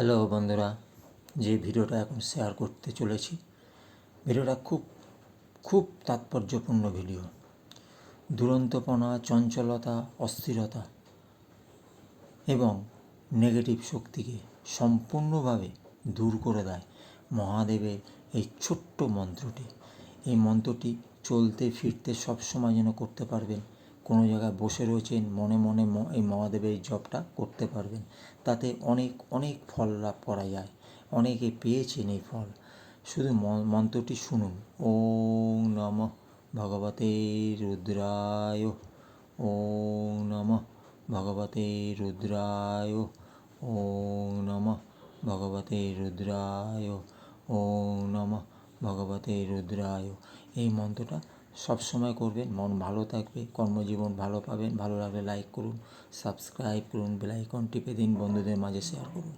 Hello বন্ধুরা, যে ভিডিওটা এখন শেয়ার করতে চলেছি, ভিডিওটা খুব খুব তাৎপর্যপূর্ণ ভিডিও। দুরন্তপনা, চঞ্চলতা, অস্থিরতা এবং নেগেটিভ শক্তিকে সম্পূর্ণভাবে দূর করে দেয় মহাদেবের এই ছোট্ট মন্ত্রটি। এই মন্ত্রটি চলতে, ফিরতে সবসময় যেন করতে পারবেন। কোনো জায়গায় বসে রয়েছেন, মনে মনে এই মহাদেবের জপটা করতে পারবেন। তাতে অনেক অনেক ফল লাভ করা যায়। অনেকে পেয়েছেন এই ফল। শুধু মন্ত্রটি শুনুন। ওম নমঃ ভগবতে রুদ্রায়। ওম নমঃ ভগবতে রুদ্রায়। ওম নমঃ ভগবতে রুদ্রায়। ওম নমঃ ভগবতে রুদ্রায়। এই মন্ত্রটা সবসময় করবেন, মন ভালো থাকবে, কর্মজীবন ভালো পাবেন, ভালো লাগলে লাইক করুন সাবস্ক্রাইব করুন বেল আইকন টিপে দিন, বন্ধুদের মাঝে শেয়ার করুন।